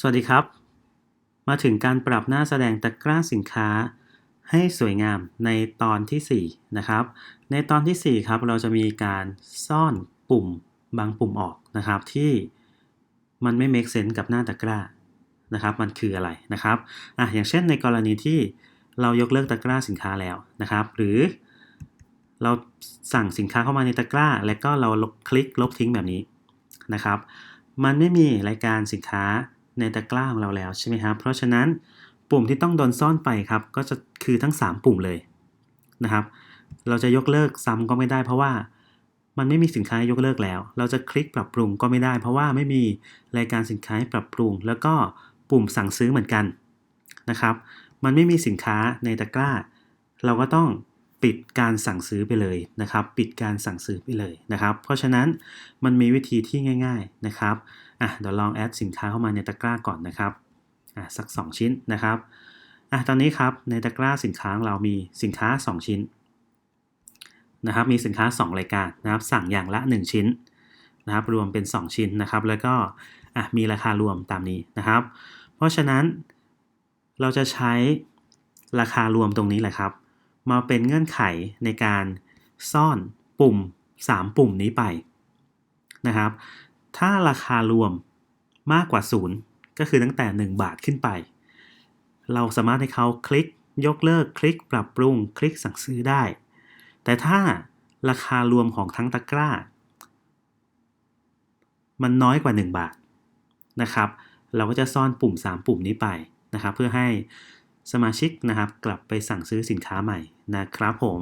สวัสดีครับ มาถึงการปรับหน้าแสดงตะกร้าสินค้า ให้สวยงามในตอนที่ 4 นะครับ ในตอนที่ 4 ครับเราจะมีการซ่อนปุ่มบางปุ่มออกนะครับที่มันไม่ make sense กับหน้าตะกร้านะครับ มันคืออะไรนะครับอะอย่างเช่นในกรณีที่เรายกเลิกตะกร้าสินค้าแล้วนะครับ หรือเราสั่งสินค้าเข้ามาในตะกร้า แล้วก็เราคลิกลบทิ้งแบบนี้นะครับ มันไม่มีรายการสินค้า ในตะกร้าของเราแล้วใช่ไหมครับ เพราะฉะนั้นปุ่มที่ต้องโดนซ่อนไปครับ ก็จะคือทั้ง 3 ปุ่มเลยนะครับ เราจะยกเลิกซ้ำก็ไม่ได้เพราะว่ามันไม่มีสินค้ายกเลิกแล้ว เราจะคลิกปรับปรุงก็ไม่ได้ เพราะว่าไม่มีรายการสินค้าให้ปรับปรุง แล้วก็ปุ่มสั่งซื้อเหมือนกันนะครับ มันไม่มีสินค้าในตะกร้า เราก็ต้อง ปิดการสั่งซื้อไปเลยนะครับ ปิดการสั่งซื้อไปเลยนะครับ เพราะฉะนั้นมันมีวิธีที่ง่าย ๆนะครับอะเดี๋ยวลองแอดสินค้าเข้ามาในตะกร้าก่อนนะครับอะสัก 2 ชิ้นนะครับอะตอนนี้ครับในตะกร้าสินค้าเรามีสินค้า 2 ชิ้นนะครับ มีสินค้า 2 รายการนะครับ สั่งอย่างละ 1 ชิ้นนะครับ รวมเป็น 2 ชิ้นนะครับ แล้วก็อะมีราคารวมตามนี้นะครับ เพราะฉะนั้นเราจะใช้ราคารวมตรงนี้แหละครับ มาเป็นเงื่อนไขในการซ่อนปุ่ม 3 ปุ่มนี้ไปนะครับ ถ้าราคารวมมากกว่า 0 ก็คือตั้งแต่ 1 บาทขึ้นไป เราสามารถให้เขาคลิกยกเลิกคลิกปรับปรุงคลิกสั่งซื้อได้ แต่ถ้าราคารวมของทั้งตะกร้า มันน้อยกว่า 1 บาทนะครับ เราก็จะซ่อนปุ่ม 3 ปุ่มนี้ไปนะครับ เพื่อให้สมาชิกนะครับกลับไปสั่งซื้อสินค้าใหม่ นะครับผม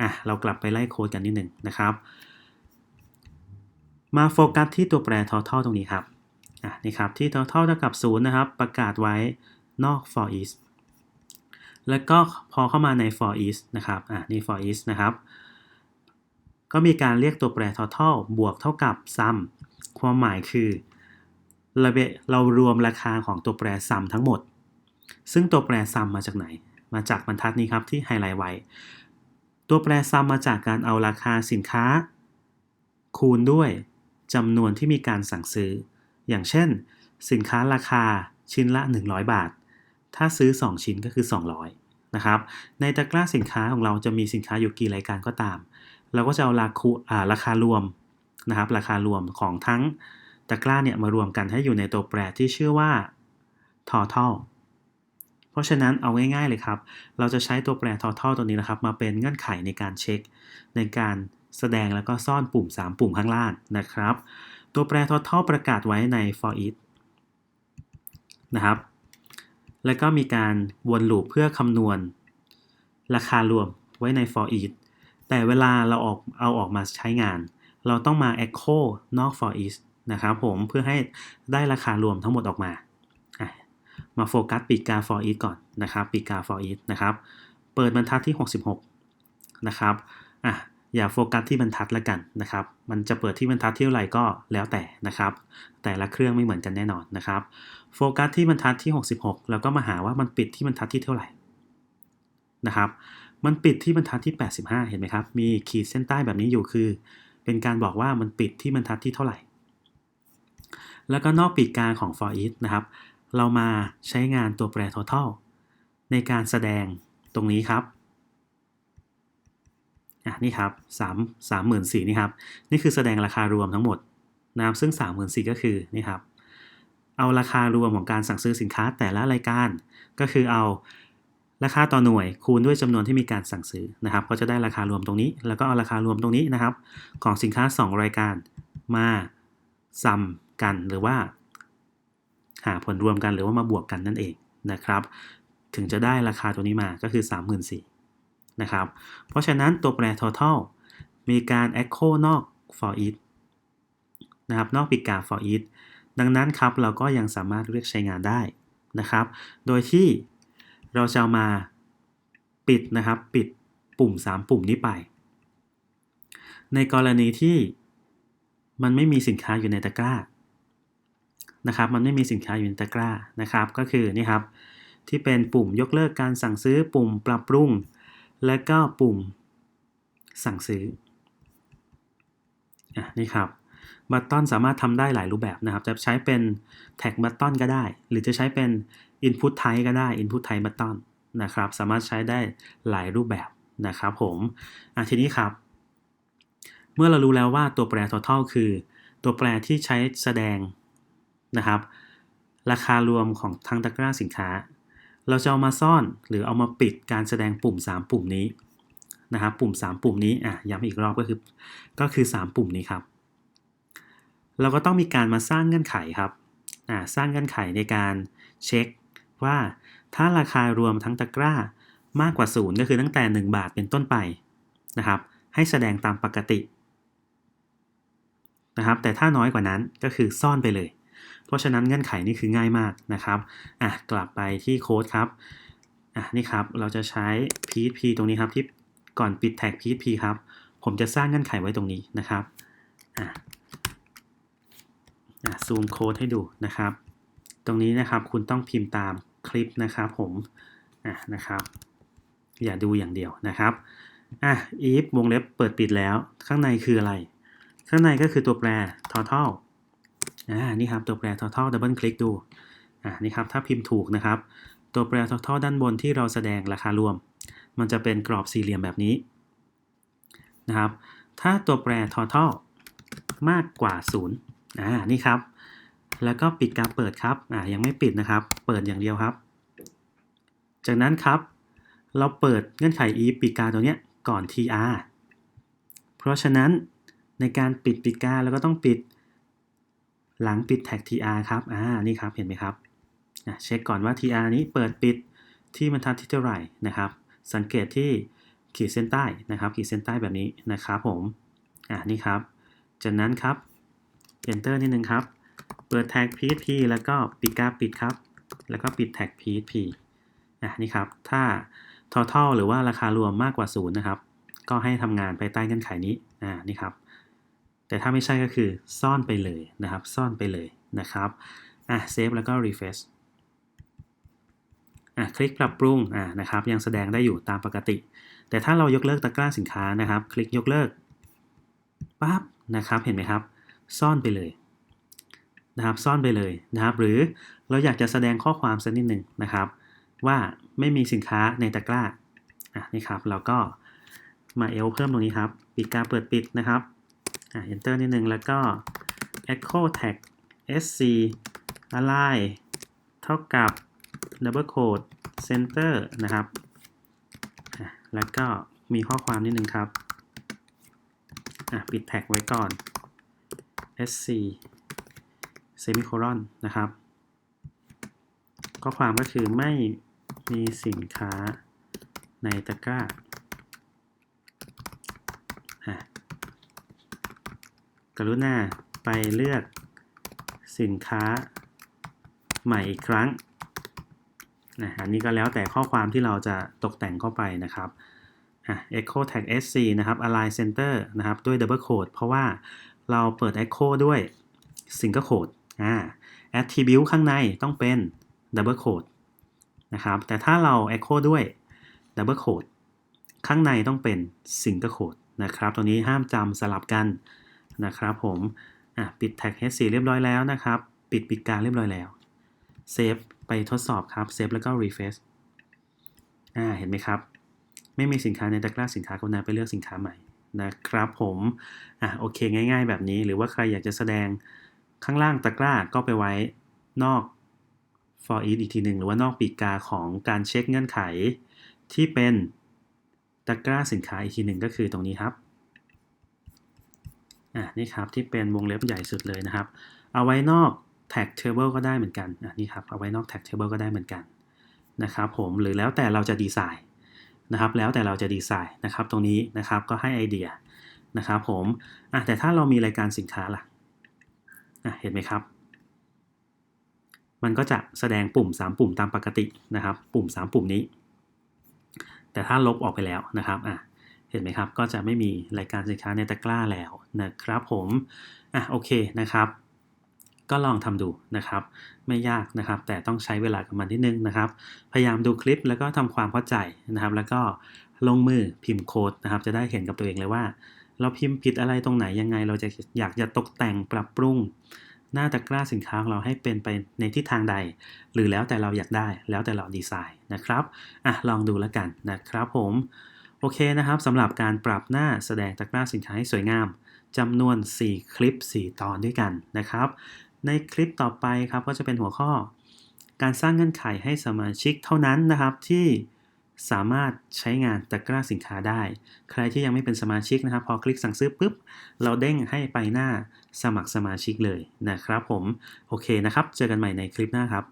อะเรากลับไปไล่โค้ดกันนิดหนึ่งนะครับ มาโฟกัสที่ตัวแปร total ตรงนี้ครับอะนี่ครับที่ total เท่ากับ 0 นะครับ ประกาศไว้นอก for each แล้วก็พอเข้ามาใน for each นะครับอะนี่ for each นะครับ ก็มีการเรียกตัวแปร total บวกเท่ากับ sum ความหมายคือเราเรารวมราคาของตัวแปร sum ทั้งหมด ซึ่งตัวแปร sum มาจากไหน มาจากบรรทัดนี้ครับที่ไฮไลท์ไว้ ตัวแปร sum มาจากการเอาราคาสินค้า คูณด้วยจำนวนที่มีการสั่งซื้อ อย่างเช่น สินค้าราคาชิ้นละ 100 บาท ถ้าซื้อ 2 ชิ้นก็คือ 200นะครับในตะกร้าสินค้าของเราจะมีสินค้าอยู่กี่รายการก็ตาม เราก็จะเอาราคาราคารวมนะครับราคารวมของทั้งตะกร้าเนี่ยมารวมกันให้อยู่ในตัวแปรที่ชื่อว่า total ราะฉะนั้นเอาง่ายๆเลยครับ เราจะใช้ตัวแปร total ตัวนี้นะครับ มาเป็นเงื่อนไขในการเช็ค ในการแสดงแล้วก็ซ่อนปุ่ม 3 ปุ่มข้างล่างนะครับ ตัวแปร total ประกาศไว้ใน for each นะครับ แล้วก็มีการวนลูปเพื่อคำนวณ ราคารวมไว้ใน for each แต่เวลาเราออกเอาออกมาใช้งาน เราต้องมา echo นอก for each นะครับผมเพื่อให้ได้ราคารวมทั้งหมดออกมา มาโฟกัสปีกกา for each ก่อนนะครับปีกกา for each นะครับ เปิดบรรทัดที่ 66 นะครับอะอย่าโฟกัสที่บรรทัดละกันนะครับ มันจะเปิดที่บรรทัดที่เท่าไหร่ก็แล้วแต่นะครับ แต่ละเครื่องไม่เหมือนกันแน่นอนนะครับ โฟกัสที่บรรทัดที่ 66 แล้วก็มาหาว่ามันปิดที่บรรทัดที่เท่าไหร่นะครับ มันปิดที่บรรทัดที่ 85 เห็นไหมครับ มีขีดเส้นใต้แบบนี้อยู่คือ เป็นการบอกว่ามันปิดที่บรรทัดที่เท่าไหร่ แล้วก็นอกปีกกาของ for each นะครับ เรามาใช้งานตัวแปร total ในการแสดงตรงนี้ครับอะนี่ครับ3 3 4 0 0นี่ครับ นี่คือแสดงราคารวมทั้งหมดนะครับซึ่ง 3 4 0 0 0ก็คือนี่ครับ เอาราคารวมของการสั่งซื้อสินค้าแต่ละรายการ ก็คือเอาราคาต่อหน่วยคูณด้วยจำนวนที่มีการสั่งซื้อนะครับ ก็จะได้ราคารวมตรงนี้ แล้วก็เอาราคารวมตรงนี้นะครับ ของสินค้า 2 รายการมาซ้ำกันหรือว่า หาผลรวมกันหรือว่ามาบวกกันนั่นเองนะครับ ถึงจะได้ราคาตัวนี้มาก็คือ 34,000นะครับ เพราะฉะนั้นตัวแปร total มีการ echo นอก for each นะครับนอกปีกกา for each ดังนั้นครับเราก็ยังสามารถเรียกใช้งานได้นะครับ โดยที่เราจะมาปิดนะครับปิดปุ่ม 3 ปุ่มนี้ไป ในกรณีที่มันไม่มีสินค้าอยู่ในตะกร้า นะครับ มันไม่มีสินค้าอยู่ในตะกร้านะครับ ก็คือนี่ครับที่เป็นปุ่มยกเลิกการสั่งซื้อปุ่มปรับปรุง และก็ปุ่มสั่งซื้ออะนี่ครับบัตตอนสามารถทำได้หลายรูปแบบนะครับ จะใช้เป็นแท็กบัตตอนก็ได้ หรือจะใช้เป็น Input Type ก็ได้ Input Type Button นะครับ สามารถใช้ได้หลายรูปแบบนะครับผมอะทีนี้ครับ เมื่อเรารู้แล้วว่าตัวแปร total คือ ตัวแปรที่ใช้แสดง นะครับ ราคารวมของทั้งตะกร้าสินค้า เราจะเอามาซ่อนหรือเอามาปิดการแสดงปุ่ม 3 ปุ่มนี้นะครับปุ่ม 3 ปุ่มนี้อะย้ำอีกรอบก็คือก็คือ 3 ปุ่มนี้ครับ เราก็ต้องมีการมาสร้างเงื่อนไขครับอ่าสร้างเงื่อนไขในการเช็คว่าถ้าราคารวมทั้งตะกร้ามากกว่า 0 ก็คือตั้งแต่ 1 บาทเป็นต้นไปนะครับ ให้แสดงตามปกตินะครับแต่ถ้าน้อยกว่านั้นก็คือซ่อนไปเลย เพราะฉะนั้นเงื่อนไขนี่คือง่ายมากนะครับอะกลับไปที่โค้ดครับอะนี่ครับเราจะใช้ php ตรงนี้ครับที่ก่อนปิดแท็ก php ครับ ผมจะสร้างเงื่อนไขไว้ตรงนี้นะครับอะอะซูมโค้ดให้ดูนะครับ ตรงนี้นะครับคุณต้องพิมพ์ตามคลิปนะครับผมอะนะครับ อย่าดูอย่างเดียวนะครับอะ if วงเล็บเปิดปิดแล้ว ข้างในคืออะไร ข้างในก็คือตัวแปร total อ่านี่ครับตัวแปร total double click ดูอ่านี่ครับถ้าพิมพ์ถูกนะครับ ตัวแปร total ด้านบนที่เราแสดงราคารวม มันจะเป็นกรอบสี่เหลี่ยมแบบนี้นะครับ ถ้าตัวแปร total มากกว่า0อ่านี่ครับ แล้วก็ปิดการเปิดครับอ่ายังไม่ปิดนะครับ เปิดอย่างเดียวครับ จากนั้นครับ เราเปิดเงื่อนไข if ปิดการตัวเนี้ยก่อน tr เพราะฉะนั้นในการปิดปิดการเราก็ต้องปิด หลังปิดแท็ก tr ครับ อ่า นี่ครับ เห็นไหมครับ เช็คก่อนว่า tr นี้เปิดปิดที่บรรทัดที่เท่าไหร่นะครับ สังเกตที่ขีดเส้นใต้นะครับ ขีดเส้นใต้แบบนี้นะครับผม อ่า นี่ครับ จากนั้นครับ enter นิดนึงครับ เปิดแท็ก php แล้วก็ปิดกราฟปิดครับ แล้วก็ปิดแท็ก php อะนี่ครับ ถ้า total หรือว่าราคารวมมากกว่า0นะครับ ก็ให้ทำงานภายใต้เงื่อนไขนี้ อ่า นี่ครับ แต่ถ้าไม่ใช่ก็คือซ่อนไปเลยนะครับ ซ่อนไปเลยนะครับอะ save แล้วก็ refresh อะคลิกปรับปรุงอ่านะครับยังแสดงได้อยู่ตามปกติ แต่ถ้าเรายกเลิกตะกร้าสินค้านะครับ คลิกยกเลิกปั๊บนะครับเห็นไหมครับ ซ่อนไปเลยนะครับซ่อนไปเลยนะครับ หรือเราอยากจะแสดงข้อความสักนิดหนึ่งนะครับ ว่าไม่มีสินค้าในตะกร้าอะนี่ครับเราก็มาเอลเพิ่มตรงนี้ครับ ปิดการเปิดปิดนะครับ อะ enter นิดนึง แล้วก็ echo tag sc align เท่ากับ double quote center นะครับอะแล้วก็มีข้อความนิดนึงครับอะปิดแท็กไว้ก่อน sc semicolon นะครับ ข้อความก็คือไม่มีสินค้าในตะกร้า กรุณาไปเลือกสินค้าใหม่อีกครั้งนะอันนี้ก็แล้วแต่ข้อความที่เราจะตกแต่งเข้าไปนะครับอะ echo tag sc นะครับ align center นะครับ ด้วย double quote เพราะว่าเราเปิด echo ด้วย single quote อ่า attribute ข้างในต้องเป็น double quote นะครับ แต่ถ้าเรา echo ด้วย double quote ข้างในต้องเป็น single quote นะครับ ตัวนี้ห้ามจำสลับกัน นะครับผมอะปิดแท็ก h4 เรียบร้อยแล้วนะครับ ปิดปิดการเรียบร้อยแล้วเซฟไปทดสอบครับเซฟแล้วก็ refresh อ่าเห็นไหมครับ ไม่มีสินค้าในตะกร้าสินค้าก็นาไปเลือกสินค้าใหม่นะครับผมอะโอเคง่าย ๆ แบบนี้หรือว่าใครอยากจะแสดงข้างล่างตะกร้าก็ไปไว้นอก for each อีกทีหนึ่งหรือว่านอกปีกกาของการเช็คเงื่อนไข ที่เป็นตะกร้าสินค้าอีกทีหนึ่งก็คือตรงนี้ครับ อะนี่ครับที่เป็นวงเล็บใหญ่สุดเลยนะครับ เอาไว้นอก tag table ก็ได้เหมือนกันอะนี่ครับเอาไว้นอก tag table ก็ได้เหมือนกันนะครับผมหรือแล้วแต่เราจะดีไซน์นะครับ แล้วแต่เราจะดีไซน์นะครับ ตรงนี้นะครับก็ให้ไอเดียนะครับผมอะแต่ถ้าเรามีรายการสินค้าล่ะอะเห็นไหมครับ มันก็จะแสดงปุ่ม 3 ปุ่มตามปกตินะครับ ปุ่ม 3 ปุ่มนี้ แต่ถ้าลบออกไปแล้วนะครับอะ เห็นไหมครับ ก็จะไม่มีรายการสินค้าในตะกร้าแล้วนะครับผมอะโอเคนะครับก็ลองทำดูนะครับ ไม่ยากนะครับ แต่ต้องใช้เวลากับมันนิดนึงนะครับ พยายามดูคลิปแล้วก็ทำความเข้าใจนะครับ แล้วก็ลงมือพิมพ์โค้ดนะครับ จะได้เห็นกับตัวเองเลยว่า เราพิมพ์ผิดอะไรตรงไหนยังไง เราจะอยากจะตกแต่งปรับปรุง หน้าตะกร้าสินค้าของเราให้เป็นไปในทิศทางใด หรือแล้วแต่เราอยากได้แล้วแต่เราดีไซน์นะครับอะลองดูแล้วกันนะครับผม โอเคนะครับสำหรับการปรับหน้าแสดงตะกร้าสินค้าให้สวยงามจำนวน 4 คลิป 4 ตอนด้วยกันนะครับ ในคลิปต่อไปครับก็จะเป็นหัวข้อ การสร้างเงื่อนไขให้สมาชิกเท่านั้นนะครับที่สามารถใช้งานตะกร้าสินค้าได้ ใครที่ยังไม่เป็นสมาชิกนะครับ พอคลิกสั่งซื้อปุ๊บ เราเด้งให้ไปหน้าสมัครสมาชิกเลยนะครับผม โอเคนะครับ เจอกันใหม่ในคลิปหน้าครับ